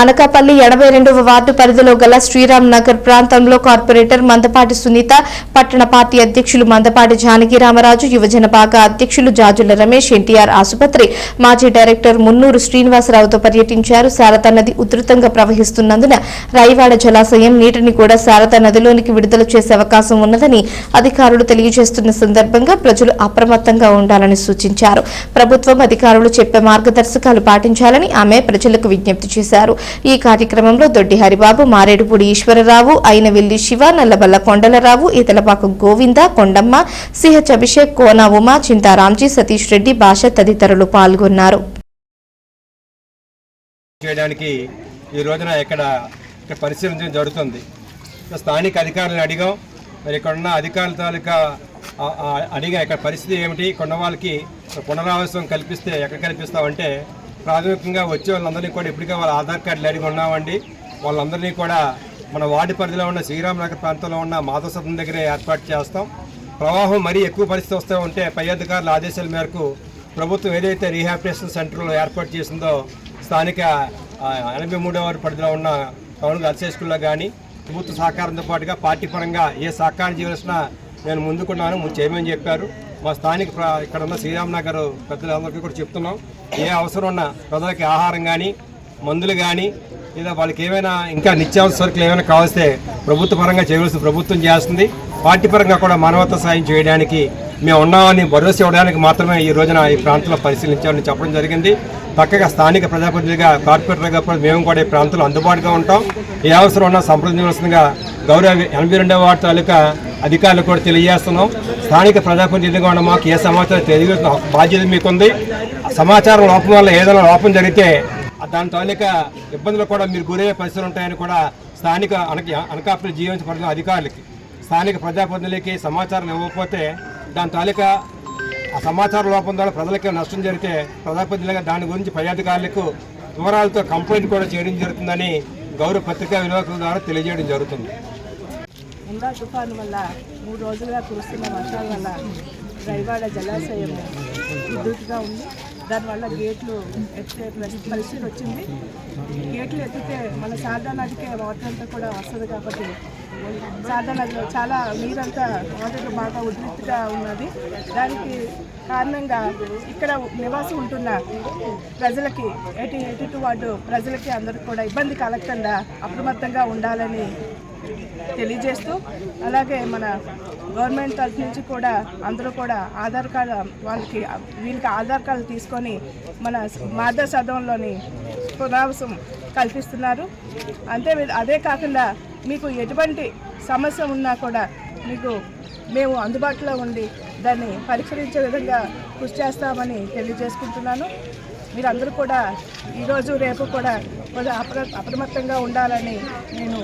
అనకాపల్లి ఎనభై రెండవ వార్డు పరిధిలో గల శ్రీరామ్ నగర్ ప్రాంతంలో కార్పొరేటర్ మందపాటి సునీత పట్టణ పార్టీ అధ్యక్షులు మందపాటి జానకి రామరాజు యువజన భాగ అధ్యక్షులు జాజుల రమేష్ ఎన్టీఆర్ ఆసుపత్రి మాజీ డైరెక్టర్ మున్నూరు శ్రీనివాసరావుతో పర్యటించారు. శారదా నది ఉధృతంగా ప్రవహిస్తున్నందున రైవాడ జలాశయం నీటిని కూడా శారదా నదిలోనికి విడుదల చేసే అవకాశం ఉన్నదని అధికారులు తెలియజేస్తున్న సందర్భంగా ప్రజలు అప్రమత్తంగా ఉండాలని సూచించారు. ప్రభుత్వం అధికారులు చెప్పే మార్గదర్శకాలు పాటించాలని ఆమె ప్రజలకు విజ్ఞప్తి చేశారు. ఈ కార్యక్రమంలో దొడ్డి హరిబాబు మారేడుపూడి ఈశ్వరరావు అయినవిల్లి శివ నల్లబల్ల కొండలరావు ఇతలపాకు గోవింద కొండమ్మ సిహెచ్ అభిషేక్ కోన ఉమా చింతారాంజీ సతీష్ రెడ్డి భాష తదితరులు పాల్గొన్నారు. చేయడానికి ఈ రోజున ఇక్కడ ఇక్కడ పరిశీలించడం జరుగుతుంది. స్థానిక అధికారులను అడిగాం. మరి ఇక్కడ ఉన్న అధికారుల తాలూకా అడిగా ఇక్కడ పరిస్థితి ఏమిటి? కొండవాళ్ళకి వాళ్ళకి పునరావాసం కల్పిస్తే ఎక్కడ కల్పిస్తామంటే ప్రాథమికంగా వచ్చే వాళ్ళందరినీ కూడా ఇప్పటికే వాళ్ళ ఆధార్ కార్డులు అడిగి ఉన్నామండి. వాళ్ళందరినీ కూడా మన వార్డు పరిధిలో ఉన్న శ్రీరామనగర్ ప్రాంతంలో ఉన్న మాధవసత్వం దగ్గరే ఏర్పాటు చేస్తాం. ప్రవాహం మరీ ఎక్కువ పరిస్థితి వస్తూ ఉంటే పై అధికారుల ఆదేశాల మేరకు ప్రభుత్వం ఏదైతే రీహాబిటేషన్ సెంటర్లో ఏర్పాటు చేసిందో స్థానిక ఎనభై మూడవ పరిధిలో ఉన్న టౌన్ గర్ల్స్ హై స్కూల్లో కానీ ప్రభుత్వ సహకారంతో పాటుగా పార్టీ పరంగా ఏ సహకారం చేయవలసిన నేను ముందుకున్నాను ముందు చేయమని చెప్పారు. మా స్థానిక ప్ర- ఇక్కడ ఉన్న శ్రీరామ్ నగర్ పెద్దలందరికీ కూడా చెప్తున్నాం. ఏ అవసరం ఉన్న ప్రజలకి ఆహారం కానీ మందులు కానీ లేదా వాళ్ళకి ఏమైనా ఇంకా నిత్యావసర సరుకులు ఏమైనా కావస్తే ప్రభుత్వ పరంగా చేయవలసిన ప్రభుత్వం చేస్తుంది పార్టీ పరంగా కూడా మానవత సాయం చేయడానికి మేము ఉన్నామని భరోసా ఇవ్వడానికి మాత్రమే ఈ రోజున ఈ ప్రాంతంలో పరిశీలించామని చెప్పడం జరిగింది. పక్కగా స్థానిక ప్రజాప్రతినిధిగా కార్పొరేటర్గా కూడా మేము కూడా ఈ ప్రాంతంలో అందుబాటుగా ఉంటాం. ఏ అవసరం ఉన్నా సంప్రదించవలసిందిగా గౌరవ ఎనభై రెండవ వార్డు తాలూకా అధికారులకు కూడా తెలియజేస్తున్నాం. స్థానిక ప్రజాప్రతినిధిగా ఉన్న మాకు ఏ సమాచారం తెలియజేసిన బాధ్యత మీకుంది. సమాచారం లోపం వల్ల ఏదైనా లోపం జరిగితే దాని తాలూకా ఇబ్బందులు కూడా మీరు గురయ్యే పరిస్థితులు ఉంటాయని కూడా స్థానిక అనక అనకాపల్లి జీవించబడిన అధికారులకి స్థానిక ప్రజాప్రతినిధులకి సమాచారం ఇవ్వకపోతే దాని తాలూకా ఆ సమాచార లోపం ద్వారా ప్రజలకి నష్టం జరిగితే ప్రజాప్రతినిధులుగా దాని గురించి పై అధికారులకు వివరాలతో కంప్లైంట్ కూడా చేయడం జరుగుతుందని గౌరవ పత్రికా విలేకరుల ద్వారా తెలియజేయడం జరుగుతుంది. ఉందా తుఫాను వల్ల మూడు రోజులుగా కురుస్తున్న వర్షాల వల్ల రైవాడ జలాశయం విద్యుత్గా ఉంది. దానివల్ల గేట్లు ఎత్తే పరిస్థితి వచ్చింది. గేట్లు ఎత్తితే మన శారదా నదికే వాటర్ అంతా కూడా వస్తుంది కాబట్టి శారదా నదిలో చాలా నీరంతా వాటర్ బాగా ఉధృతిగా ఉన్నది. దానికి కారణంగా ఇక్కడ నివాసం ఉంటున్న ప్రజలకి ఎయిటీ ఎయిటీ టూ వార్డు ప్రజలకి అందరికి కూడా ఇబ్బంది కలగకుండా అప్రమత్తంగా ఉండాలని తెలియజేస్తూ అలాగే మన గవర్నమెంట్ తరఫు నుంచి కూడా అందరూ కూడా ఆధార్ కార్డు వాళ్ళకి వీళ్ళకి ఆధార్ కార్డు తీసుకొని మన మాధవ సదంలోని పునరావాసం కల్పిస్తున్నారు. అంతే అదే కాకుండా మీకు ఎటువంటి సమస్య ఉన్నా కూడా మీకు మేము అందుబాటులో ఉండి దాన్ని పరిష్కరించే విధంగా కృషి చేస్తామని తెలియజేసుకుంటున్నాను. మీరందరూ కూడా ఈరోజు రేపు కూడా కొంచెం అప్ర అప్రమత్తంగా ఉండాలని నేను